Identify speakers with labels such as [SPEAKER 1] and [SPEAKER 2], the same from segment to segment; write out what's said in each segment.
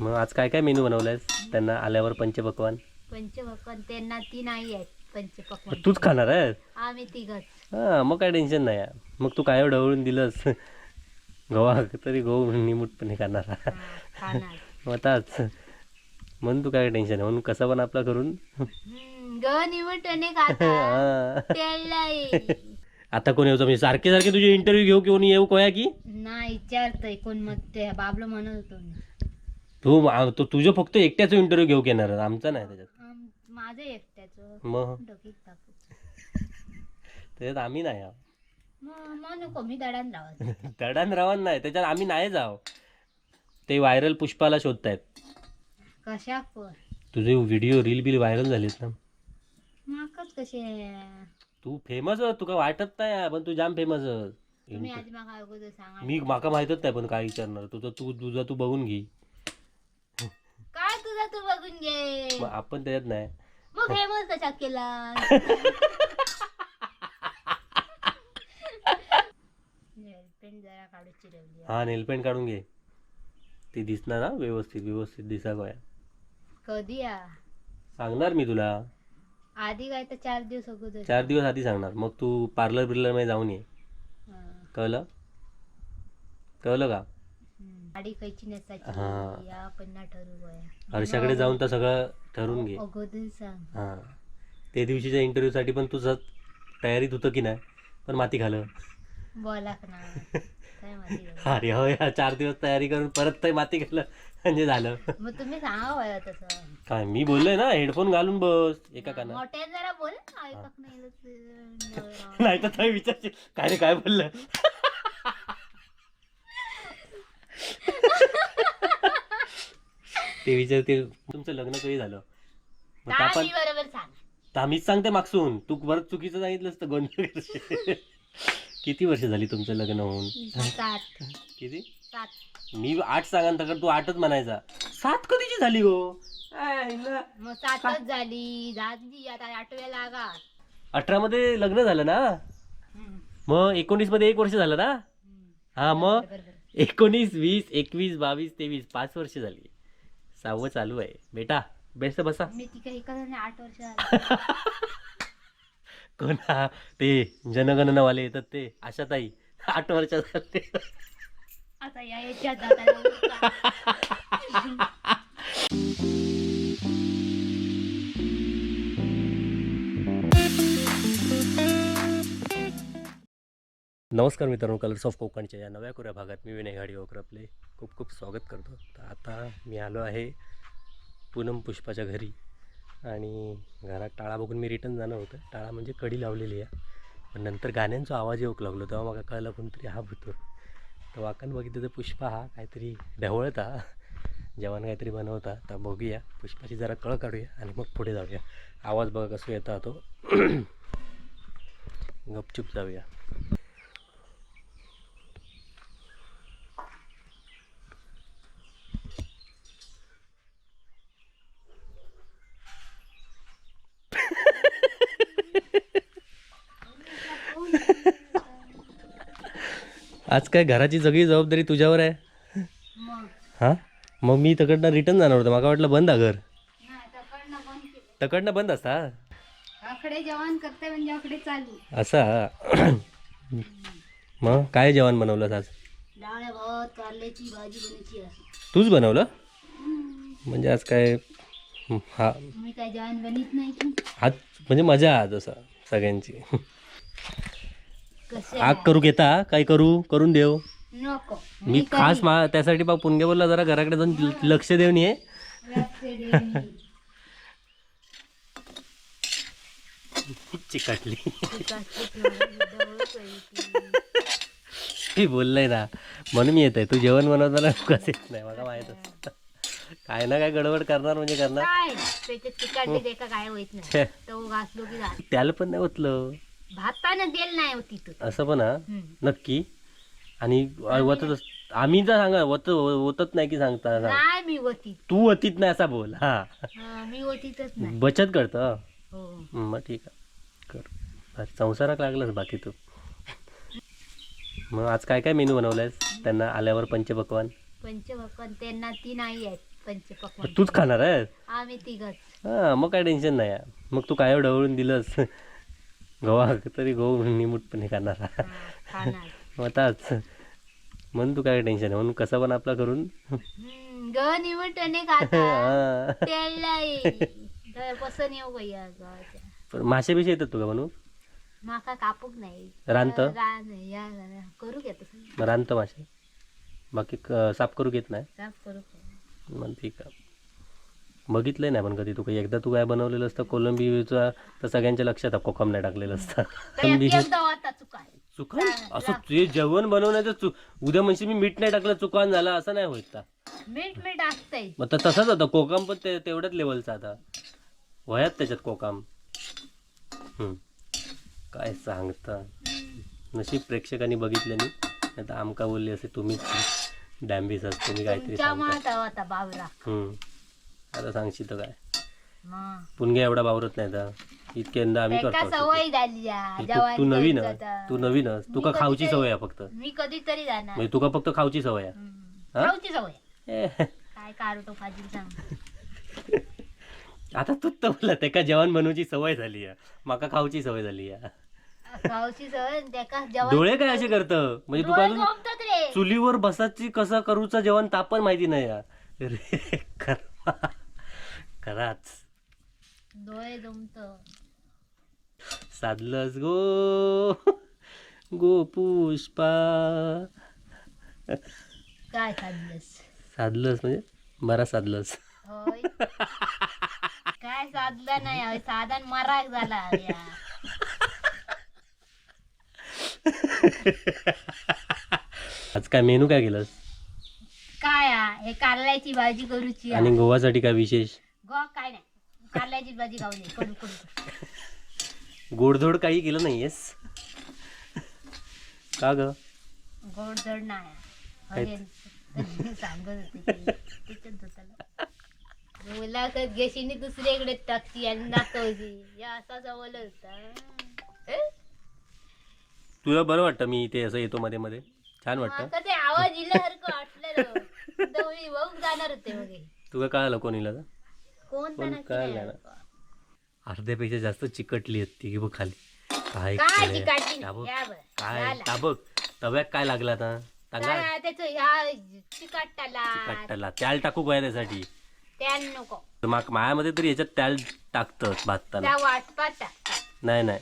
[SPEAKER 1] मग आज काय काय मेनू बनवलायस? त्यांना आल्यावर पंचपक्वान.
[SPEAKER 2] पंचपक्वान त्यांना ती नाही आहेत पंचपक्वान.
[SPEAKER 1] तूच खाणार आहे
[SPEAKER 2] आम्ही तिघच.
[SPEAKER 1] हां मग काय टेन्शन नाही. आहे. मग तू काय ढवळून दिलंस? गव्हा तरी गहू निमूटपणे खाणार.
[SPEAKER 2] हा, खाणार.
[SPEAKER 1] मताच म्हणून तू काय टेन्शन आहे? म्हणून कसं पण आपला करून.
[SPEAKER 2] हम्म, ग निमटने खाता.
[SPEAKER 1] हां.
[SPEAKER 2] त्याला
[SPEAKER 1] आता कोण येऊ म्हणजे सारखे सारखे तुझे इंटरव्ह्यू घेऊ किंवा येऊ कोया की?
[SPEAKER 2] नाही विचारतय कोण मग ते बाबलं म्हणत होतो. ना.
[SPEAKER 1] तू मा- तो तुझं फक्त एकट्याचं इंटरव्ह्यू घेऊ घेणार आहे, आमचा नाही त्याच्यात.
[SPEAKER 2] आम- माझं एकट्याचं.
[SPEAKER 1] मग?
[SPEAKER 2] डोकीत टाकू.
[SPEAKER 1] त्याच्यात आम्ही नाही आहो.
[SPEAKER 2] मग मग नको मी दडान राहत
[SPEAKER 1] दडान रवान नाही त्याच्यात आम्ही नाही जाव ते व्हायरल पुष्पाला शोधतायत.
[SPEAKER 2] कशा पण.
[SPEAKER 1] तुझे व्हिडिओ रील बिल व्हायरल झालेत ना.
[SPEAKER 2] माकच
[SPEAKER 1] तू फेमस तुका वाटत नाही पण तू जाम फेमस
[SPEAKER 2] तुम्ही आधी मागा अगोदर सांगा.
[SPEAKER 1] मी माका माहितच नाही पण काय विचारणार. तुझं तू तुझं तू बघून घे.
[SPEAKER 2] तुझा तू बघून घे.
[SPEAKER 1] मग आपण त्याच्यात नाही.
[SPEAKER 2] मग फेमस कशा केला? पेन जरा काढू चिरवली.
[SPEAKER 1] हा नेलपेंट काढून घे. ती दिसणार ना व्यवस्थित व्यवस्थित दिसा गोया
[SPEAKER 2] कधी या?
[SPEAKER 1] सांगणार मी तुला.
[SPEAKER 2] आधी काय तर चार दिवस अगोदर.
[SPEAKER 1] चार दिवस आधी सांगणार. मग तू पार्लर बिर्लरमध्ये जाऊन ये.
[SPEAKER 2] हा.
[SPEAKER 1] कळलं? कळलं का?
[SPEAKER 2] गाडी कैची नेसायची. या पण ना ठरू गोया
[SPEAKER 1] हर्षाकडे जाऊन तर सगळं ठरवून घे.
[SPEAKER 2] अगोदर सांग.
[SPEAKER 1] हां. ते दिवशीच्या इंटरव्ह्यूसाठी पण तुझं तयारीत होतं की नाही? पण माती खालं.
[SPEAKER 2] बोला ना. काय माहिती
[SPEAKER 1] अरे हो या चार दिवस तयारी करून परत ते माती खाल्लं. म्हणजे झालं.
[SPEAKER 2] मग तुम्ही सांगा वया तसं.
[SPEAKER 1] काय मी बोललोय ना हेडफोन घालून बस एका काना
[SPEAKER 2] मोठ्या जरा बोल. ना ऐकत नाही तर-
[SPEAKER 1] नाही तर काय विचारशील. काय रे काय बोललं? ते विचारते तुमचं लग्न कधी झालं? मग
[SPEAKER 2] बरोबर सांग.
[SPEAKER 1] तर आम्हीच सांगते मागसून. तू परत चुकीचं सांगितलंस तर गोंधळ करशील. किती वर्ष झाली तुमचं लग्न होऊन?
[SPEAKER 2] सात.
[SPEAKER 1] किती?
[SPEAKER 2] सात.
[SPEAKER 1] मी आठ सांगा तर तू आठच म्हणायचा. सात कधीची झाली हो.
[SPEAKER 2] मग सातच झाली. झाली आता आठव्या लागा.
[SPEAKER 1] अठरा मध्ये लग्न झालं ना? मग एकोणीसमध्ये एक वर्ष झालं ना? हा मग? एकोणीस वीस एकवीस बावीस तेवीस पाच वर्ष झाली. सहावं चालू आहे. बेटा बेस्ट बसा.
[SPEAKER 2] मी आठ वर्ष झाली.
[SPEAKER 1] कोण? ते जनगणनावाले येतात ते. आशाताई आठ वर्षात झाले.
[SPEAKER 2] आता या याच्यात
[SPEAKER 1] नमस्कार मित्रांनो कलर्स ऑफ कोकणच्या या नव्या कोऱ्या भागात मी विनय घाडीवकर आपले खूप खूप स्वागत करतो. तर आता मी आलो आहे पूनम पुष्पाच्या घरी आणि घरात टाळा बघून मी रिटर्न जाणार होतं. टाळा म्हणजे कडी लावलेली आहे. पण नंतर गाण्यांचा आवाज येऊक लागलो तेव्हा मला कळलं कोणतरी हा भूतो. तर वाकण बघितलं तर पुष्पा हा काहीतरी ढवळता जेवण काहीतरी बनवता तर बघूया. पुष्पाची जरा कळ काढूया आणि मग पुढे जाऊया. आवाज बघा कसं येता तो. गपचूप जाऊया. आज काय घराची सगळी जबाबदारी तुझ्यावर आहे? हां? मग मी तकडनं रिटर्न जाणार होतं. मला वाटलं बंद आहे घर.
[SPEAKER 2] तकडनं बंद
[SPEAKER 1] असता?
[SPEAKER 2] आकडे जेवण करते म्हणजे चालू.
[SPEAKER 1] असा मग काय जेवण बनवलं आज?
[SPEAKER 2] कारल्याची भाजी
[SPEAKER 1] तूच बनवलं? म्हणजे आज काय हा.
[SPEAKER 2] काय जेवण बनित नाही
[SPEAKER 1] आज म्हणजे मजा आज असं सगळ्यांची. आग करू घेता? काय करू? करून देव. मी खास मा त्यासाठी बा पुणगे बोलला जरा घराकडे जाऊन लक्ष देऊन ये चिकटली. मी बोललंय ना म्हणून मी येत आहे तू जेवण बनवताना कसं येत नाही. मला माहीत असतं. काय ना काय गडबड करणार म्हणजे करणार. त्याला पण नाही होतलं.
[SPEAKER 2] देल नाही होती तू
[SPEAKER 1] असं पण हा? नक्की? आणि अस- आम्ही जर सांगा होतच नाही की सांगता? सांग.
[SPEAKER 2] नाही मी होती
[SPEAKER 1] तू होतीत नाही असा बोल हा.
[SPEAKER 2] हा, मी होतीतच नाही.
[SPEAKER 1] बचत करतं?
[SPEAKER 2] हो.
[SPEAKER 1] हं, मग ठीक आहे. कर. अरे संसारात लागलास बाकी तू. मग आज काय काय मेनू बनवलायस? त्यांना आल्यावर पंचपक्वान?
[SPEAKER 2] पंचपक्वान त्यांना ती नाही आहेत पंचपक्वान.
[SPEAKER 1] तूच खाणार आहे
[SPEAKER 2] आम्ही तिघच.
[SPEAKER 1] हां मग काय टेन्शन नाही आहे. मग तू काय ढवळून दिलंस? गव्हा तरी गहू निमूटपणे खाणार. मग आताच म्हणून तू काय टेन्शन आहे? म्हणून कसं पण आपला करून.
[SPEAKER 2] ग
[SPEAKER 1] पण मासे बिशे येतात तुका म्हणून?
[SPEAKER 2] माका कापूक नाही. या करू घेत
[SPEAKER 1] रानतं मासे? बाकी साफ करू घेत नाही?
[SPEAKER 2] साफ करू
[SPEAKER 1] मग ठीक आहे. बघितलंय नाही पण कधी तू काही एकदा तू काय बनवलेलं असतं कोलंबीचा तर सगळ्यांच्या लक्षात कोकम नाही टाकलेलं असतं. कोलंबी चुकान असं ते जेवण बनवण्याचं चु उद्या म्हणजे मी मीठ नाही टाकलं चुकान झालं असं नाही होत का?
[SPEAKER 2] मीठ मीठ असतंय.
[SPEAKER 1] मग तर तसंच होतं कोकम पण ते तेवढ्याच लेवलचा आता. वयात त्याच्यात कोकम. हम्म. काय सांगता? नशीब प्रेक्षकांनी बघितलं नाही. तर आमका बोलले असे तुम्हीच डॅम्बिस असतो तुम्ही काहीतरी सांगता
[SPEAKER 2] बावरा.
[SPEAKER 1] हम्म. आता सांगशील तर काय?
[SPEAKER 2] मग.
[SPEAKER 1] पुणगे एवढा वावरत नाही तर. इतक्यांदा आम्ही
[SPEAKER 2] एका
[SPEAKER 1] करतो.
[SPEAKER 2] सवय झाली या,
[SPEAKER 1] तू- नवीन
[SPEAKER 2] करायचं
[SPEAKER 1] आहे.
[SPEAKER 2] आता.
[SPEAKER 1] तू नवीन आहेस. तुका
[SPEAKER 2] मी
[SPEAKER 1] खाऊची
[SPEAKER 2] कधीतरी-
[SPEAKER 1] सवय आहे फक्त?
[SPEAKER 2] मी कधीतरी जाणार.
[SPEAKER 1] म्हणजे तुका फक्त खाऊची सवय आहे?
[SPEAKER 2] हम्म.
[SPEAKER 1] हा?
[SPEAKER 2] खाऊची सवय.
[SPEAKER 1] ए,
[SPEAKER 2] काय काढतो फाजील सांग.
[SPEAKER 1] आता तू तर बोला त्याका जेवण बनवची सवय झाली आहे. माका खाऊची सवय झाली आहे.
[SPEAKER 2] खाऊची सवय आणि त्याका जेवण
[SPEAKER 1] डोळे काय असे करत? म्हणजे तुका
[SPEAKER 2] डोळे
[SPEAKER 1] अजून
[SPEAKER 2] झोपतात रे.
[SPEAKER 1] चुलीवर बसाची कसं करूचं जेवण तापण माहिती नाही या रे करा खराच
[SPEAKER 2] डोळे जमत
[SPEAKER 1] साधलंस गो. गो पुष्पा.
[SPEAKER 2] काय
[SPEAKER 1] साधलंस? म्हणजे बरा साधलंस.
[SPEAKER 2] होय. काय साधलं नाही होय. साधन मराक झाला या.
[SPEAKER 1] आज काय मेनू काय केलंस?
[SPEAKER 2] काय हा? हे कारल्याची भाजी करूची हा.
[SPEAKER 1] आणि गोवासाठी काय विशेष?
[SPEAKER 2] गो काय नाही. कारल्याची भाजी खाऊ नये कडू कडू
[SPEAKER 1] गोडधोड काही केलं नाहीयेस? का ग?
[SPEAKER 2] गोड जड नाही.
[SPEAKER 1] काय?
[SPEAKER 2] अरे, सांगत होते ते. त्याच्यात होताला. मला तर गेशीने दुसरीकडे टाकती आणि दाखवची या असा जवळ होता?
[SPEAKER 1] तुला बरं वाटतं मी इथे असं येतो मध्ये मध्ये? छान वाटतं.
[SPEAKER 2] आवाज दिल्यासारखं वाटलं तर मी बघून जाणार होते
[SPEAKER 1] तुला कळालं कोणीला तर?
[SPEAKER 2] कोण
[SPEAKER 1] नाही
[SPEAKER 2] नाही.
[SPEAKER 1] अर्ध्यापेक्षा जास्त चिकटली आहेत ती बघ खाली. काय
[SPEAKER 2] काय
[SPEAKER 1] केलंय?
[SPEAKER 2] चिकाटी
[SPEAKER 1] त्या बघ.
[SPEAKER 2] या.
[SPEAKER 1] काय?
[SPEAKER 2] झाला.
[SPEAKER 1] त्या बघ. तव्यात काय लागला आता? सांगा
[SPEAKER 2] काय त्याचं ह्या चिकाटाला.
[SPEAKER 1] चिकटाला. त्याल टाकू काय त्यासाठी
[SPEAKER 2] त्या नको.
[SPEAKER 1] तर मायामध्ये तरी याच्यात त्याल टाकतं भाजताना
[SPEAKER 2] त्या वाटपात टाकतात.
[SPEAKER 1] नाही नाही.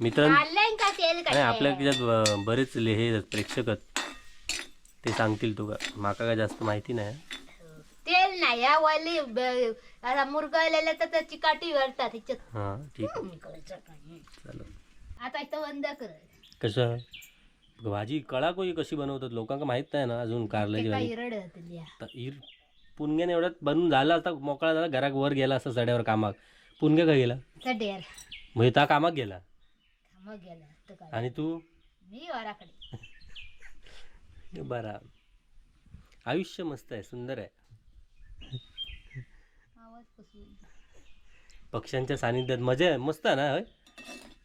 [SPEAKER 1] मित्र
[SPEAKER 2] काढलंय का तेल
[SPEAKER 1] नाही
[SPEAKER 2] काय
[SPEAKER 1] आपल्या त्याच्यात ब- बरेच ले- हे आहेत, प्रेक्षक आहेत. ते सांगतील तुका. माका काय जास्त माहिती नाही.
[SPEAKER 2] तेल नाही या वाली आता मुरगळलेलं तर त्या चिकाटी भरतात ह्याच्यात.
[SPEAKER 1] हा ठीक
[SPEAKER 2] हम्म, करायचं काय.
[SPEAKER 1] चालेल.
[SPEAKER 2] आता इथं बंद कर.
[SPEAKER 1] कसं भाजी कळा कोई कशी बनवतात? लोकांना माहीत नाही ना अजून कारल्याची
[SPEAKER 2] ते
[SPEAKER 1] भाजी
[SPEAKER 2] काही रड होतील या.
[SPEAKER 1] तर इर पुणग्याने एवढ्यात बनून झाला असता मोकळा झाला घरात वर गेला असता सड्यावर कामाक. पुणग्या काय गेला?
[SPEAKER 2] चढेल
[SPEAKER 1] म्हणजे त्या कामाक गेला.
[SPEAKER 2] मग गेलं तर काय
[SPEAKER 1] आणि तू?
[SPEAKER 2] मी वराकडे.
[SPEAKER 1] बरा. आयुष्य मस्त आहे सुंदर आहे.
[SPEAKER 2] आवाज
[SPEAKER 1] पक्ष्यांच्या सानिध्यात मजा आहे मस्त आहे ना होय?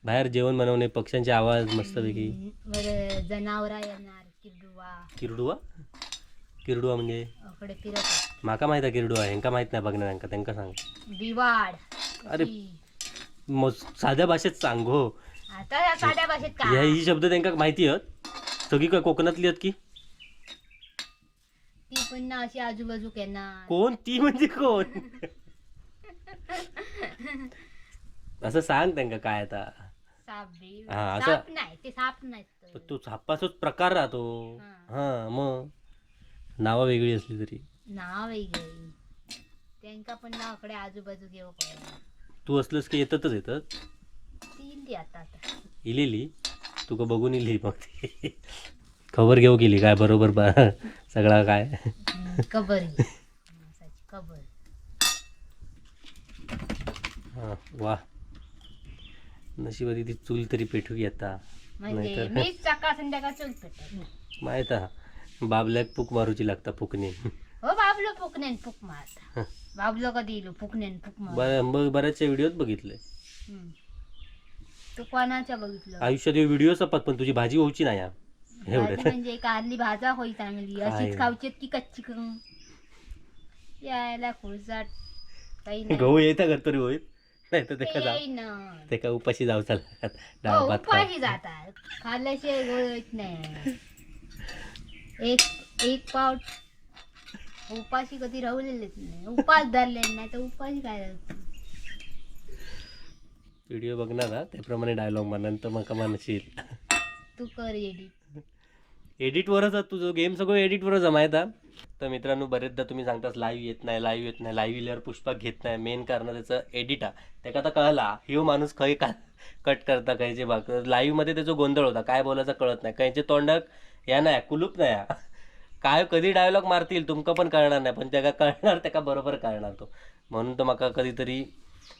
[SPEAKER 1] बाहेर जेवण बनवणे पक्ष्यांचे आवाज मस्तपैकी.
[SPEAKER 2] बरं जनावरा येणार किरडुवा.
[SPEAKER 1] किरडुवा? किरडुवा म्हणजे?
[SPEAKER 2] अकडे फिरत
[SPEAKER 1] माका माहीत आहे किरडुवा ह्यांका माहीत नाही बघणार ह्यांका त्यांका सांग.
[SPEAKER 2] बिवाड
[SPEAKER 1] अरे. मग साध्या भाषेत सांग हो.
[SPEAKER 2] आता या साध्या भाषेत
[SPEAKER 1] ह्या
[SPEAKER 2] काय
[SPEAKER 1] ही शब्द त्यांका माहिती आहेत? सगळी काय कोकणातली आहेत की?
[SPEAKER 2] ती पुन्हा अशी आजूबाजू येणार
[SPEAKER 1] कोण? ती म्हणजे कोण? असं सांग त्यांका काय आता.
[SPEAKER 2] साप बी.
[SPEAKER 1] हा, असं-
[SPEAKER 2] साप नाही ते साप नाही
[SPEAKER 1] पण तो छापाचाच प्रकार राहतो.
[SPEAKER 2] हा.
[SPEAKER 1] मग? नावं वेगळी असली तरी.
[SPEAKER 2] नाव वेगळी. त्यांका पण नावाकडे आजूबाजू घेऊ
[SPEAKER 1] तू असलंस की येतातच येतात?
[SPEAKER 2] ती इली आता आता.
[SPEAKER 1] इलेली? तुका बघून इली मग ती? खबर घेऊ केली काय बरोबर बा सगळा काय?
[SPEAKER 2] कबरी.
[SPEAKER 1] हा वा. नशिबाती ती चूल तरी पेटू आता?
[SPEAKER 2] म्हणजे
[SPEAKER 1] नाहीतर- माहीत हा बाबल्याक पुक मारूची लागता पुकने
[SPEAKER 2] हो बाबलो पुकनेन पुक मारता. बाबलो कधी इलो पुकनेन पुक मार
[SPEAKER 1] बर बऱ्याचशा व्हिडिओत बघितले.
[SPEAKER 2] तू कोणाच्या बघितलं?
[SPEAKER 1] आयुष्यात व्हिडिओ सपत पण तुझी भाजी होऊची नाही. एवढं.
[SPEAKER 2] म्हणजे कारली भाजा होई चांगली? अशीच खाऊची की कच्ची खाऊ यायला खुळसाट. काही नाही.
[SPEAKER 1] गहू येता का तरी होईल? नाही तर ते का. ते का उपाशी जाऊ चल.
[SPEAKER 2] हो,
[SPEAKER 1] डाळ भात खा
[SPEAKER 2] उपाशी जातात. खाल्ल्याशिवाय गोळत नाही. एक एक पाव उपाशी कधी राहलेलेच नाही. उपास धरले नाही तर उपाशी काय राहते
[SPEAKER 1] व्हिडिओ बघणार हा त्याप्रमाणे डायलॉग म्हणा नंतर मग म्हणशील
[SPEAKER 2] तू कर एडिट
[SPEAKER 1] एडिटवरच तुझं गेम सगळं एडिटवरच आहे माहीत तर मित्रांनो बरेचदा तुम्ही सांगताच लाईव्ह येत नाही लाईव्ह येत नाही लाईव्ह इल्यावर पुष्पक घेत नाही. मेन कारण त्याचं एडिट आहे. त्याका तर कळला ह्यो माणूस खय का कट करता कायचे भाग लाईव्हमध्ये त्याचा गोंधळ होता. काय बोलायचं कळत नाही. काहीचे तोंडाक या नाही कुलूप नाही हा. काय कधी डायलॉग मारतील तुमका पण कळणार नाही. पण त्याका कळणार त्याका बरोबर कळणार तो. म्हणून तर म्हाका कधीतरी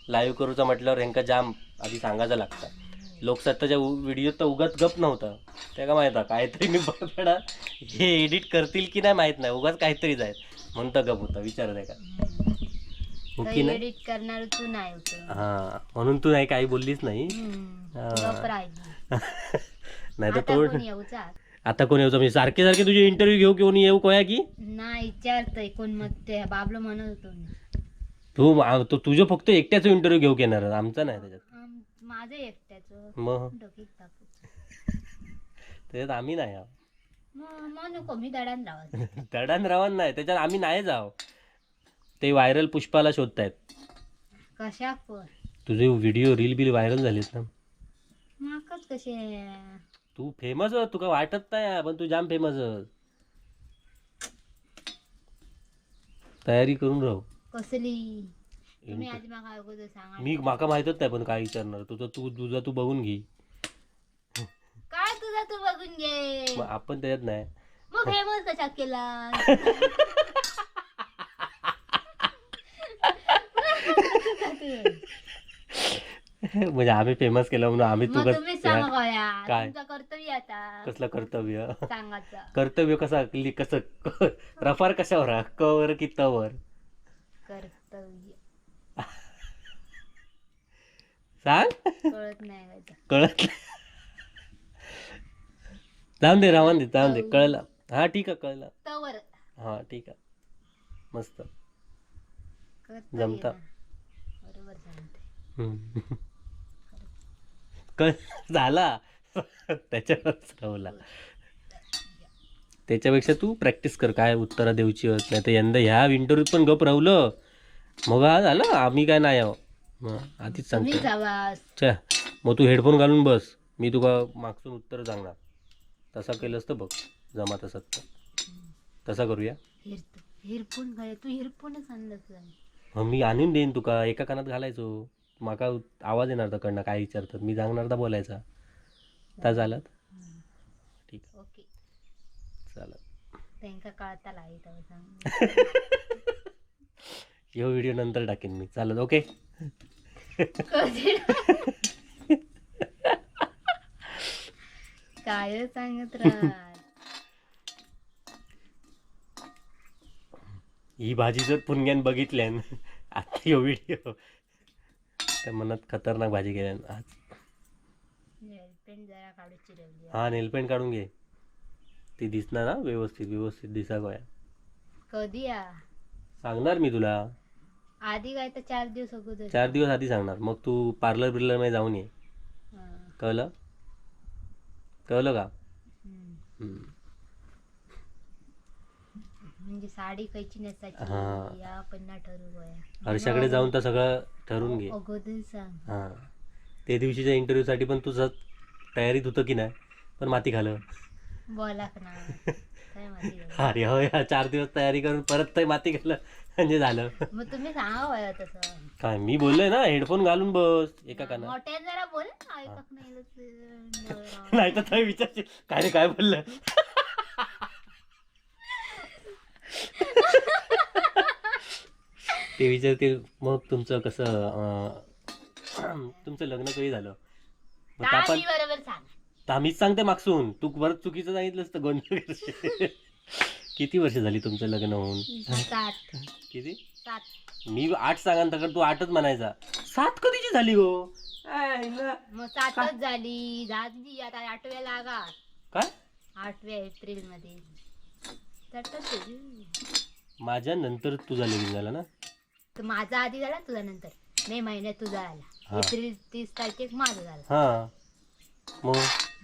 [SPEAKER 1] लाईव्ह करूचा म्हटल्यावर ह्यांका जाम आधी सांगायचं लागतं. लोकसत्ताच्या व्हिडिओ तर उगाच गप नव्हतं. त्या का माहीत आहे काहीतरी मी बडबडा हे एडिट करतील की नाही माहीत नाही उगाच काहीतरी जाईल. म्हणून तर गप होतं विचार आहे का नाही
[SPEAKER 2] एडिट करणार तू नाही होत
[SPEAKER 1] हा म्हणून तू नाही काही बोललीच नाही.
[SPEAKER 2] गप राहिली.
[SPEAKER 1] नाही तर
[SPEAKER 2] आता
[SPEAKER 1] तो
[SPEAKER 2] कोण येऊचा
[SPEAKER 1] आता कोण येऊ म्हणजे सारखे सारखे तुझे इंटरव्ह्यू घेऊ कोणी येऊ कोया की?
[SPEAKER 2] नाही विचारतय कोण मग ते बाबलो म्हणत होतो मी.
[SPEAKER 1] तू आ- तो तुझं फक्त एकट्याचा इंटरव्ह्यू घेऊ घेणार आमचा नाही त्याच्यात.
[SPEAKER 2] माझं एकट्याचं
[SPEAKER 1] मग?
[SPEAKER 2] डोकीत टाकू
[SPEAKER 1] त्याच्यात आम्ही नाही आहो.
[SPEAKER 2] मग मग नको मी दडान
[SPEAKER 1] रवान नाही त्याच्यात आम्ही नाही जाव ते व्हायरल पुष्पाला शोधतायत.
[SPEAKER 2] कशा पण.
[SPEAKER 1] तुझे व्हिडिओ रील बिल व्हायरल झालेत ना.
[SPEAKER 2] माकच कसे?
[SPEAKER 1] तू फेमस तुका वाटत नाही पण तू जाम फेमस तयारी करून राहू.
[SPEAKER 2] कसली? तुम्ही आधी माका अगोदर सांगा
[SPEAKER 1] मी माका माहितच नाही पण काय विचारणार. तुझं तू तुझा तू बघून घे.
[SPEAKER 2] काय तुझा तू बघून घे?
[SPEAKER 1] मग आपण त्याच्यात नाही.
[SPEAKER 2] मग फेमस कशा केला?
[SPEAKER 1] म्हणजे आम्ही फेमस केलं म्हणून आम्ही तू
[SPEAKER 2] मग तुम्ही सांगा
[SPEAKER 1] कस
[SPEAKER 2] काय? तुमचं कर्तव्य आता.
[SPEAKER 1] कसलं कर्तव्य?
[SPEAKER 2] सांगायचं.
[SPEAKER 1] कर्तव्य कसा? कसं? रफार कशावर? हा? कवर की तवर?
[SPEAKER 2] कर्तव्य.
[SPEAKER 1] सांग?
[SPEAKER 2] कळत नाही काय.
[SPEAKER 1] कळत नाही. जाऊन दे रावण दे जाऊन दे कळलं. हा ठीक आहे कळलं.
[SPEAKER 2] तवर.
[SPEAKER 1] हा ठीक आहे. मस्त. जमतं.
[SPEAKER 2] ना. बरोबर सांगते
[SPEAKER 1] हम्म. कळ झाला. त्याच्यावरच राहुला. त्याच्यापेक्षा तू प्रॅक्टिस कर काय उत्तरं देऊची होत नाही. तर यंदा ह्या इंटरव्ह्यूत पण गप राहुलं. मग हा झालं. आम्ही काय नाही आहो. मग आधीच
[SPEAKER 2] जावास
[SPEAKER 1] च्या मग तू हेडफोन घालून बस. मी तुका मागसून उत्तर सांगणार. तसा केलंस तर बघ. जमा तसं. तसा करूया?
[SPEAKER 2] हिरपून घाल. तू हिरपूनच आणलंस काय.
[SPEAKER 1] मग मी आणून देईन तुका. एका कानात घालायचो. माका आवाज येणार तर कडनं काय विचारतात. मी सांगणार तर बोलायचा. ता झालं
[SPEAKER 2] हम्म.
[SPEAKER 1] ठीक
[SPEAKER 2] ओके.
[SPEAKER 1] चालत.
[SPEAKER 2] त्यांका कळता लागेल तेव्हा सांग
[SPEAKER 1] ह्यो व्हिडिओ नंतर टाकेन मी. चालत. ओके?
[SPEAKER 2] काय सांगत राह
[SPEAKER 1] ही भाजी जर पुणग्यान बघितल्यान आता ह्यो व्हिडिओ त्या मनात खतरनाक भाजी केल्यान आज. हा नेलपेंट काढून घे. ती दिसणार ना व्यवस्थित व्यवस्थित दिसा गोया
[SPEAKER 2] कधी या?
[SPEAKER 1] सांगणार मी तुला.
[SPEAKER 2] आधी काय तर चार दिवस अगोदर.
[SPEAKER 1] चार दिवस आधी सांगणार. मग तू पार्लर बिर्लरमध्ये जाऊन ये.
[SPEAKER 2] हा.
[SPEAKER 1] कळलं? कळलं का?
[SPEAKER 2] हम्म.
[SPEAKER 1] हम्म.
[SPEAKER 2] म्हणजे साडी कैची
[SPEAKER 1] हा.
[SPEAKER 2] नेसायची या पण ना
[SPEAKER 1] हर्षाकडे जाऊन तर सगळं ठरून घे.
[SPEAKER 2] अगोदर सांग.
[SPEAKER 1] हां. ते दिवशीच्या इंटरव्ह्यूसाठी पण तुझं तयारीत होतं की नाही? पण माती खालं.
[SPEAKER 2] बोलाक ना. काय माहिती नाही.
[SPEAKER 1] अरे हो या चार दिवस तयारी करून परत ते माती खाल्लं. म्हणजे झालं.
[SPEAKER 2] मग तुम्ही सांगा वया तसं.
[SPEAKER 1] काय मी बोललोय ना हेडफोन घालून बस एका कानात.
[SPEAKER 2] मोठ्या जरा बोल. ऐकत नाही तर-
[SPEAKER 1] नाही तर काय विचारशील काय रे काय बोललं? ते विचारतील मग तुमचं कसं अं, तुमचं लग्न कधी झालं? मग
[SPEAKER 2] बरोबर सांग.
[SPEAKER 1] तर आम्हीच सांगते मागसून. तू परत चुकीचं सांगितलंस तर गोंधळ करशील. किती वर्ष झाली तुमचं लग्न होऊन?
[SPEAKER 2] सात.
[SPEAKER 1] किती?
[SPEAKER 2] सात.
[SPEAKER 1] मी आठ सांगा तर तू आठच म्हणायचा. सात कधीची झाली आईला.
[SPEAKER 2] मग सातच झाली. झाली आता आठव्या लागा.
[SPEAKER 1] काय?
[SPEAKER 2] आठव्या एप्रिलमध्ये.
[SPEAKER 1] माझ्या नंतर तुझा लगीन झाला ना?
[SPEAKER 2] तर माझा आधी झाला तुझा नंतर. मे महिन्यात तुझा
[SPEAKER 1] हा.
[SPEAKER 2] आला एप्रिल तीस तारखेक माझा झाला.
[SPEAKER 1] हा. मग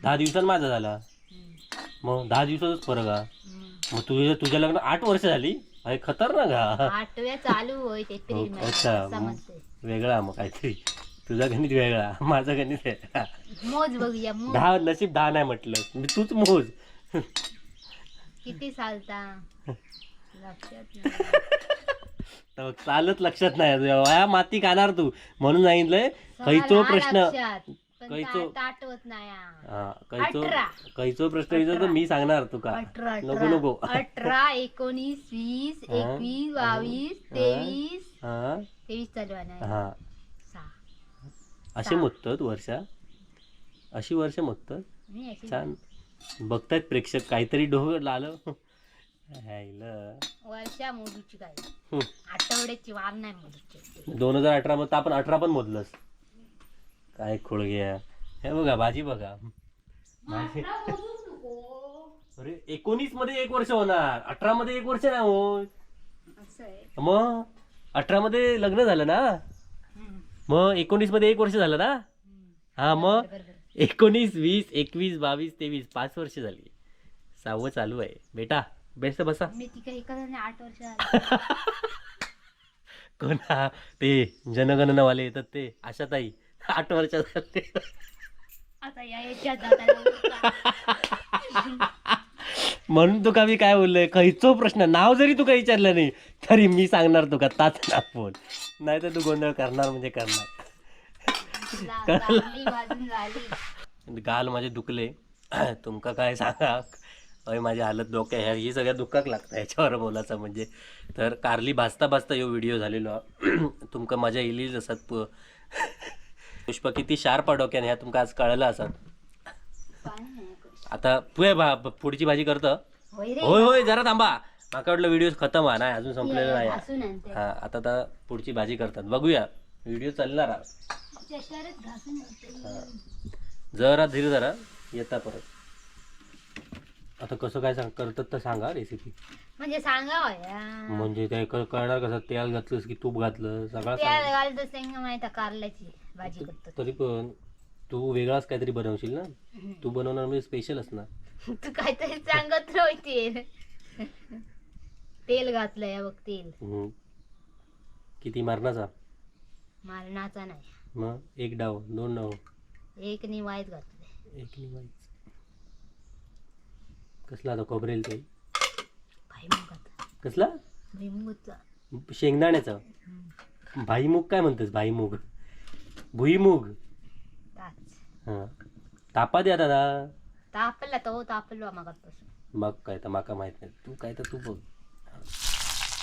[SPEAKER 1] दहा दिवसात माझा झाला.
[SPEAKER 2] हम्म.
[SPEAKER 1] मग दहा दिवसातच फरक हा.
[SPEAKER 2] हम्म.
[SPEAKER 1] मग तुझ्या तुझ्या लग्न आठ वर्ष झाली? अरे खतरनाक हा.
[SPEAKER 2] आठव्या चालू एप्रिल
[SPEAKER 1] हो,
[SPEAKER 2] मध्ये
[SPEAKER 1] अच्छा. वेगळा मग काहीतरी. तुझा गणित वेगळा माझा गणित वेगळा.
[SPEAKER 2] मोज बघूया मोज.
[SPEAKER 1] दहा नशीब दहा नाही म्हटलं. मी तूच मोज.
[SPEAKER 2] किती चालता? लक्षात नाही.
[SPEAKER 1] तर मग चालत लक्षात नाही. तुझ्या वया माती खाणार तू. म्हणून सांगितलंय खैचो
[SPEAKER 2] सवाल हा
[SPEAKER 1] प्रश्न
[SPEAKER 2] पण आठवत नाही हा.
[SPEAKER 1] हा
[SPEAKER 2] अठरा.
[SPEAKER 1] प्रश्न विचारतो मी सांगणार तुका.
[SPEAKER 2] अठरा
[SPEAKER 1] नको नको.
[SPEAKER 2] अठरा अठरा एकोणीस वीस
[SPEAKER 1] हा.
[SPEAKER 2] एकवीस बावीस
[SPEAKER 1] हा.
[SPEAKER 2] तेवीस.
[SPEAKER 1] हा.
[SPEAKER 2] तेवीस चालू आहे ना?
[SPEAKER 1] हा.
[SPEAKER 2] सहा.
[SPEAKER 1] असे. मोजतात वर्षा. अशी वर्ष मोजतात
[SPEAKER 2] मी अशी
[SPEAKER 1] छान. बघतायत प्रेक्षक काहीतरी डोह हायलं.
[SPEAKER 2] वर्षा काय?
[SPEAKER 1] हम्म.
[SPEAKER 2] आठवड्याची वार नाही
[SPEAKER 1] दोन हजार अठरा मध्ये आपण अठरा पण मोजलंस काय खोळग्या. हे बघा भाजी बघा. भाजी अरे एकोणीसमध्ये एक वर्ष होणार. अठरा मध्ये एक वर्ष नाही होत. मग अठरा मध्ये लग्न झालं ना. मग एकोणीसमध्ये एक वर्ष झालं ना. हा मग. एकोणीस वीस एकवीस बावीस तेवीस पाच वर्ष झाली. सहावं चालू आहे. बेटा बेस्ट बसा.
[SPEAKER 2] आठ वर्ष.
[SPEAKER 1] कोणा ते जनगणनावाले येतात ते आशाताई. आठ वर्ष झाले.
[SPEAKER 2] आता या याच्यात जाता
[SPEAKER 1] म्हणून तुका मी काय बोललोय? खयचो प्रश्न. नाव जरी तुका विचारलं नाही तरी मी सांगणार तुका ताच ना फोन. नाही तर तू गोंधळ करणार म्हणजे करणार. गाल माझे दुखले. तुमका काय सांगा? अय माझी हालत डोक्या ह्या ही सगळ्या दुःखाक लागतं ह्याच्यावर बोलायचं म्हणजे. तर कारली भाजता भाजता यो व्हिडिओ झालेलो. तुमका मजा येईल असत प पुष्प किती शार्प हा डोक्याने ह्या तुमका आज कळलं असत
[SPEAKER 2] काय.
[SPEAKER 1] आता पुढे भा पुढची भाजी करतं.
[SPEAKER 2] होय
[SPEAKER 1] होय होय जरा थांबा. माका वाटलं व्हिडिओ खतम हा नाही अजून संपलेला नाही हा. हा आता आता पुढची भाजी करतात. बघूया व्हिडिओ चालणार हा. जरा धीर जरा येता परत. आता कसं काय सांग करतात तर सांगा रेसिपी
[SPEAKER 2] म्हणजे सांगा होया
[SPEAKER 1] म्हणजे ते क- कळणार कसं? तेल घातलंस की तूप घातलं? सगळं
[SPEAKER 2] त्या माहिती कारल्याची. भाजी करतो
[SPEAKER 1] तरी पण तू वेगळाच काहीतरी बनवशील ना. तू बनवणार म्हणजे स्पेशल असणार.
[SPEAKER 2] तू काहीतरी सांगत राहते तेल घातलंय बघ तेल.
[SPEAKER 1] हम्म. किती? मारणाचा?
[SPEAKER 2] मारणाचा नाही.
[SPEAKER 1] मग एक डाव दोन डाव.
[SPEAKER 2] एक निवायत घातलंय.
[SPEAKER 1] एक निवायच कसला आता खोबरेल तेल?
[SPEAKER 2] भाईमुगाचा
[SPEAKER 1] कसला?
[SPEAKER 2] भुईमुगाचा.
[SPEAKER 1] शेंगदाण्याचा. भाईमुग काय म्हणतेस भाईमुग? भुईमुग हां तापा द्या दादा
[SPEAKER 2] तापला तो तापलो मागापासून
[SPEAKER 1] मग काय तर माका माहीत नाही तू काय तर तू बघ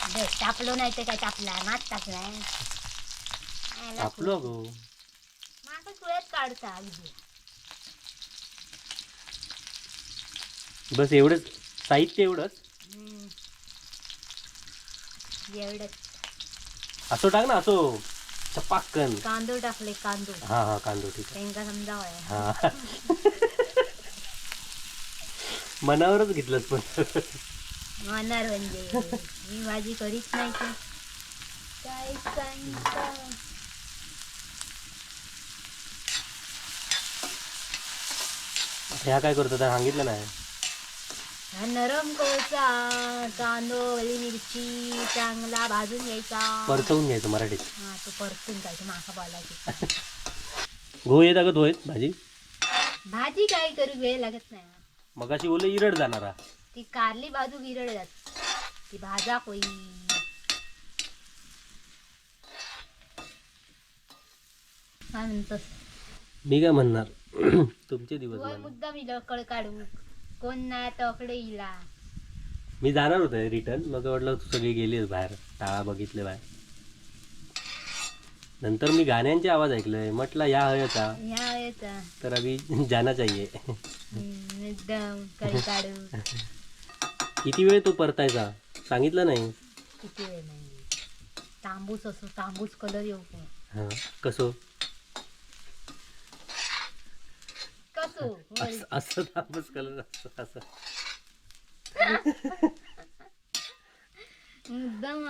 [SPEAKER 2] दे, तापलो नाही ते काय तापला नाच टाकलाय आयला
[SPEAKER 1] आपलो गो
[SPEAKER 2] माका सुळ्यात काढता अगदी
[SPEAKER 1] बस एवढंच साहित्य एवढंच
[SPEAKER 2] हम्म. एवढंच
[SPEAKER 1] असो टाक ना असो चपाक्कन
[SPEAKER 2] कांदो टाकले कांदो
[SPEAKER 1] हा हा कांदो ठीक
[SPEAKER 2] त्यांका समजावं
[SPEAKER 1] आहे हा. मनावरच घेतलंस पण.
[SPEAKER 2] म्हणणार म्हणजे. मी भाजी करीत नाही की काय सांगता?
[SPEAKER 1] ह्या काय करतो? सांगितलं नाही.
[SPEAKER 2] नरम कोळसा कांदो ओली मिरची चांगला भाजून घ्यायचा.
[SPEAKER 1] परतवून घ्यायचं मराठीत.
[SPEAKER 2] हा तो परतून काय माका बोलायची.
[SPEAKER 1] गो येत अगं धुयत भाजी?
[SPEAKER 2] भाजी काय करू वेळ लागत नाही.
[SPEAKER 1] मग अशी ओले इरड जाणार.
[SPEAKER 2] ती कारली बाजू गिरड जात. ती भाजा कोई. काय म्हणतोस?
[SPEAKER 1] मी काय म्हणणार? तुमचे दिवस.
[SPEAKER 2] मुद्दा मी लकड काढू कोण नाही तकडे इला.
[SPEAKER 1] मी जाणार होतो रिटर्न. मग वाटलं तू सगळी गेलीस बाहेर. टाळा बघितले बाहेर. नंतर मी गाण्यांचे आवाज ऐकले म्हटलं या हयचा
[SPEAKER 2] ह्या येता
[SPEAKER 1] तर अभि जाना चाहिए
[SPEAKER 2] हम्म, एकदम कडी काढू.
[SPEAKER 1] किती वेळ तो परतायचा? सांगितलं नाही.
[SPEAKER 2] किती वेळ नाही. तांबूस असो तांबूस कलर येऊ पण.
[SPEAKER 1] हां कसो?
[SPEAKER 2] असो
[SPEAKER 1] असं असं तांबूस कलर असं असं.
[SPEAKER 2] मुद्दाम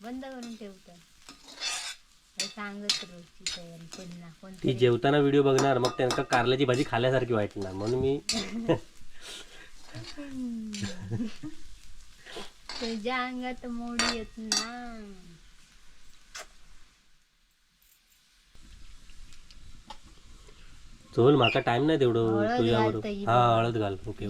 [SPEAKER 2] बंद करून ठेवतो हे सांगत रोजची तयारी पुन्हा
[SPEAKER 1] ती जेवताना व्हिडिओ बघणार मग त्यांना कारल्याची भाजी खाल्यासारखी वाटणार म्हणून मी
[SPEAKER 2] तुझ्या अंगात मोडी येत ना.
[SPEAKER 1] चोल माका टाइम नाही तेवढं तुझ्यावर.
[SPEAKER 2] ही.
[SPEAKER 1] हळद घाल. ओके.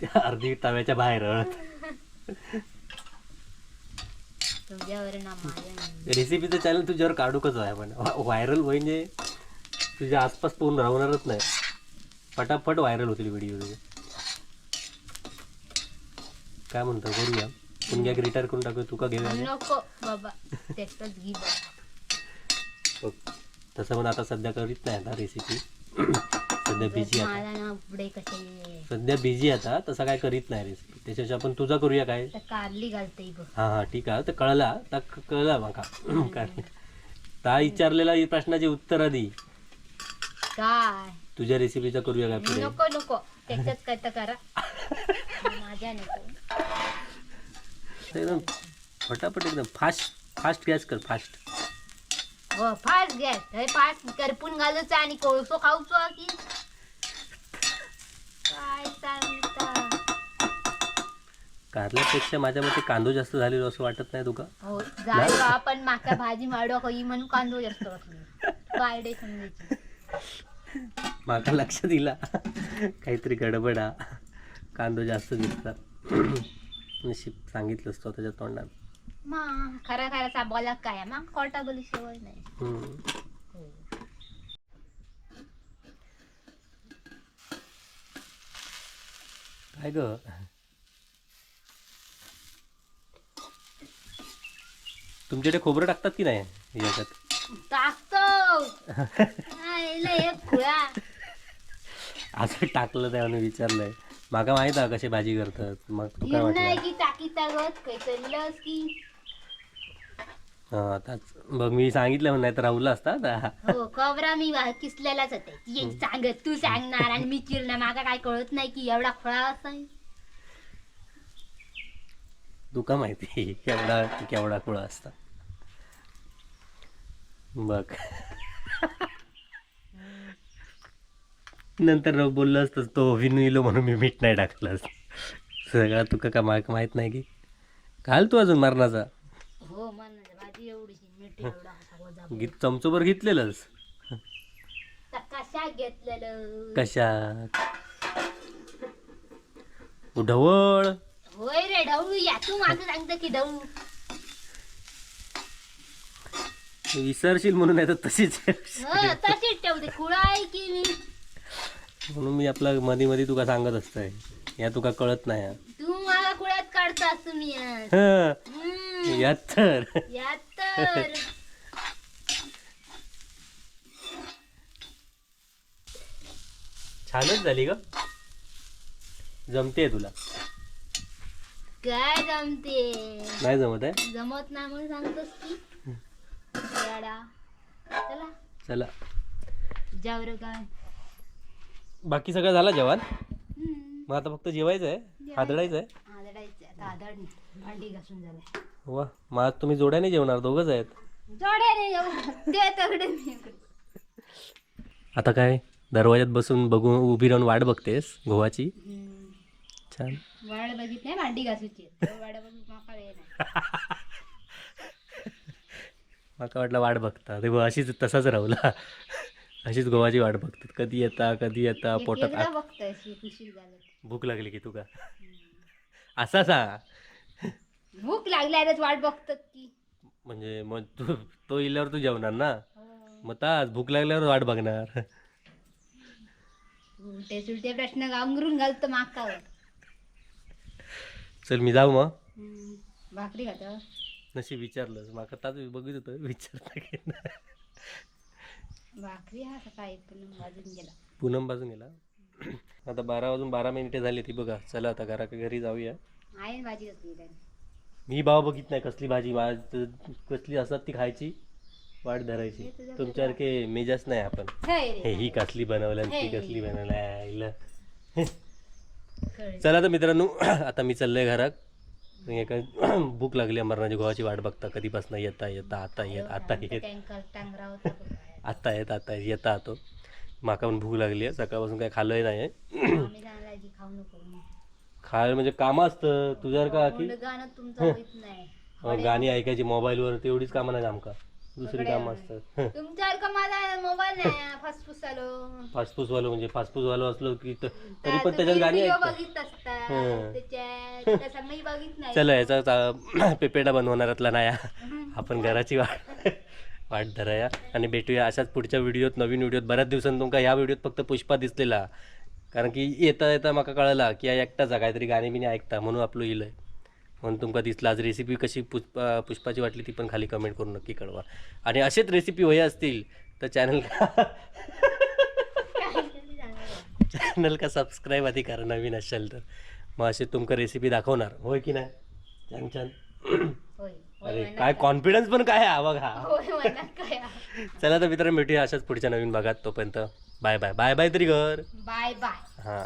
[SPEAKER 1] त्या अर्धी तव्याच्या बाहेर हळद. रेसिपीचं चॅनल तुझ्यावर काढूकच आहे पण व्हायरल म्हणजे तुझ्या आसपास पूर्ण राहणारच नाही. पटापट व्हायरल होतील व्हिडिओ तुझे. काय म्हणतो करूया? पुण्या रिटायर करून टाकू तुका घेऊया
[SPEAKER 2] नको बाबा त्याच्यात घे बाबा
[SPEAKER 1] तसं पण आता सध्या करीत नाही आता रेसिपी सध्या बिझी आता.
[SPEAKER 2] मला ना पुढे कसे
[SPEAKER 1] सध्या बिझी आता तसं काय करीत नाही रेसिपी त्याच्याशी आपण तुझा करूया काय?
[SPEAKER 2] तर कारली घालते बघ.
[SPEAKER 1] हा हा ठीक आहे. तर कळला तर क- कळला माका काय ता विचारलेला ही प्रश्नाची उत्तर दी.
[SPEAKER 2] काय?
[SPEAKER 1] तुझ्या रेसिपीचा करूया काय पुढे?
[SPEAKER 2] नको नको. त्याच्यात काय तर करा. माझ्या नको.
[SPEAKER 1] एकदम फटाफट एकदम फास्ट फास्ट गॅस कर फास्ट.
[SPEAKER 2] हो फास्ट गॅस. हे फास्ट करपून घालूचा आणि कोळसो खाऊचो की काय सांगता?
[SPEAKER 1] कारल्यापेक्षा माझ्या मते कांदो जास्त झालेलो असं वाटत नाही तुका?
[SPEAKER 2] हो जाय बा पण माका भाजी माडो खई म्हणून कांदो जास्त वाटलो. समजायची
[SPEAKER 1] माका लक्षात दिला काहीतरी गडबडा कांदो जास्त दिसतात. नशीब सांगितलंच तो त्याच्या तोंडात.
[SPEAKER 2] मा खरा खराचा बोला काय मग खोटा बोली सवय नाही.
[SPEAKER 1] हम्म. काय ग? तुमच्याकडे खोबरं टाकतात की नाही याच्यात?
[SPEAKER 2] टाकतो. खुळा.
[SPEAKER 1] असं टाकलं त्यानं विचारलंय. माका माहीत आहे कशी भाजी करतात. मग तू काय
[SPEAKER 2] येऊन नाही
[SPEAKER 1] वाटलं
[SPEAKER 2] की टाकी टाकत काही चाललंस की
[SPEAKER 1] हा आताच बघ मी सांगितलं नाही तर राहुल असता आता.
[SPEAKER 2] हो मी वा- किसलेलाच होते. ये सांगत तू सांगणार आणि मी चिरणार. मागा काय कळत नाही की एवढा खोळा असा
[SPEAKER 1] तुका माहिती केवढा केवढा कुळा असता. बघ. नंतर बोललं असतंच तो विनिलो म्हणून मी मीठ नाही टाकलं सगळा तुका का मा माहीत नाही की? घाल तू अजून मरणाचा.
[SPEAKER 2] हो मन भाजी एवढीशी मीठ एवढा होता. वजा.
[SPEAKER 1] गीत चमचोबर घेतलेलंच
[SPEAKER 2] कशा घेतलेलं?
[SPEAKER 1] ढवळ.
[SPEAKER 2] होय रे ढवळू या. तू माझं सांगतं की ढवळू.
[SPEAKER 1] विसरशील म्हणून नाही तर तशीच
[SPEAKER 2] हो तशीच ठेवते. खुळा आहे की मी?
[SPEAKER 1] म्हणून मी आपला मध्ये मध्ये तुका सांगत असतंय. या तुका कळत नाही.
[SPEAKER 2] तू मला खुळ्यात काढतास तुम्ही आज.
[SPEAKER 1] हं,
[SPEAKER 2] हम्म,
[SPEAKER 1] यात तर.
[SPEAKER 2] यात तर.
[SPEAKER 1] छानच झाली ग. जमते तुला.
[SPEAKER 2] काय जमते?
[SPEAKER 1] नाही जमत आहे?
[SPEAKER 2] जमत नाही म्हणून सांगतोस की. येडा. चला.
[SPEAKER 1] चला.
[SPEAKER 2] जावर काय
[SPEAKER 1] बाकी सगळं झालं जेवण. मग आता फक्त जेवायचं आहे? हादडायचं आहे?
[SPEAKER 2] आदडायचं आता आदड नाही. भांडी घासून झालंय
[SPEAKER 1] वा. मग आज तुम्ही जोड्याने जेवणार दोघंच आहेत?
[SPEAKER 2] येऊ ते तगडे.
[SPEAKER 1] आता काय दरवाज्यात बसून बघून उभी राहून वाट बघतेस गोवाची
[SPEAKER 2] हम्म.
[SPEAKER 1] छान.
[SPEAKER 2] वाड बघित नाही भांडी घासूची. माका वेळ नाही.
[SPEAKER 1] माका वाटलं वाट बघता. ते अशीच तसाच राहुला अशीच गोवाची वाट बघतात. कधी येता कधी येता पोटात आ-
[SPEAKER 2] बघताय
[SPEAKER 1] भूक लागली की तुका असा सांग
[SPEAKER 2] भूक लागल्यावरच वाट बघतात की.
[SPEAKER 1] म्हणजे मग तू तो इल्यावर तू जेवणार ना?
[SPEAKER 2] हो.
[SPEAKER 1] मग तास भूक लागल्यावर वाट बघणार.
[SPEAKER 2] उलटे सुलटे प्रश्न गांगरून घालतो माकावर.
[SPEAKER 1] चल मी जाऊ मग.
[SPEAKER 2] हम्म. भाकरी खात.
[SPEAKER 1] नशी विचारलंस. माका ताच बघित होतं विचारता की नाही.
[SPEAKER 2] भाकरी हा सकाळी पण वाजून गेला.
[SPEAKER 1] पूनम बाजून गेला? आता बारा वाजून बारा मिनिटे झाली ती बघा. चला आता घरा घरी जाऊया.
[SPEAKER 2] आहे भाजी
[SPEAKER 1] मी भाव बघित नाही कसली भाजी. मा- कसली असतात ती खायची. वाट धरायची. तुमच्यासारखे मेजाच नाही आपण. हे
[SPEAKER 2] रे.
[SPEAKER 1] ही कसली बनवलं आणि ती. कसली बनवलं.
[SPEAKER 2] कळलं.
[SPEAKER 1] चला तर मित्रांनो आता मी चाललोय घरात. एका भूक लागली अमरनाथची गोवाची वाट बघता. कधीपासून येता येता आता येत आता येत.
[SPEAKER 2] टँकर टांगरा होता बघ बाहेर.
[SPEAKER 1] आता येत आता येत, येता आतो. माका पण भूक लागली आहे सकाळपासून काय खाल्लंय नाही
[SPEAKER 2] म्हणून.
[SPEAKER 1] खायला म्हणजे कामं असतं. तुझ्यावर का की
[SPEAKER 2] गाणं
[SPEAKER 1] ऐकायची मोबाईलवर तेवढीच कामं नाही आमका. दुसरी कामं
[SPEAKER 2] आहे.
[SPEAKER 1] असतात.
[SPEAKER 2] मोबाईल नाही आलो
[SPEAKER 1] फासफूसवालो म्हणजे फासफूसवालो असलो की त- तरी पण त्याच्यात गाणी ऐकतात.
[SPEAKER 2] बघित असतात
[SPEAKER 1] हं.
[SPEAKER 2] त्याच्यात तसं मी बघित नाही.
[SPEAKER 1] चला याचा चा- पेपेडा बनवणारातला नाही हा. आपण घराची वाट पाठ धराया. आणि भेटूया अशाच पुढच्या व्हिडिओत नवीन व्हिडिओत. बऱ्याच दिवसांनी तुमका ह्या व्हिडिओत फक्त पुष्पा दिसलेला. कारण की येता येता म्हाका कळला की या एकटाच काहीतरी गाणी बिणी ऐकता म्हणून आपलं इलंय. म्हणून तुमका दिसला. आज रेसिपी कशी पुष्पा पुष्पाची वाटली ती पण खाली कमेंट करून नक्की कळवा. आणि असेच रेसिपी होय असतील तर चॅनल चॅनल का सबस्क्राईब आधी करा नवीन असेल तर. मग असे तुमका रेसिपी दाखवणार. होय की नाही? छान छान. अरे काय. कॉन्फिडन्स पण काय हा बघा. चला तर मित्रांनो भेटूया अशाच पुढच्या नवीन भागात. तोपर्यंत बाय बाय. बाय बाय तरी घर.
[SPEAKER 2] Bye bye.
[SPEAKER 1] हां.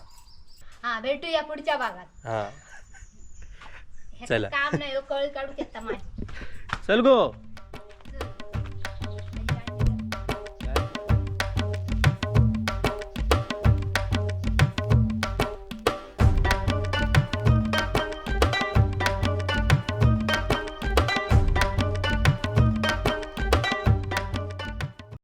[SPEAKER 2] हा भेटूया पुढच्या भागात.
[SPEAKER 1] हां.
[SPEAKER 2] हे
[SPEAKER 1] चला.
[SPEAKER 2] काम नाही हो, कळ काढू घेता माझी.
[SPEAKER 1] चल गो.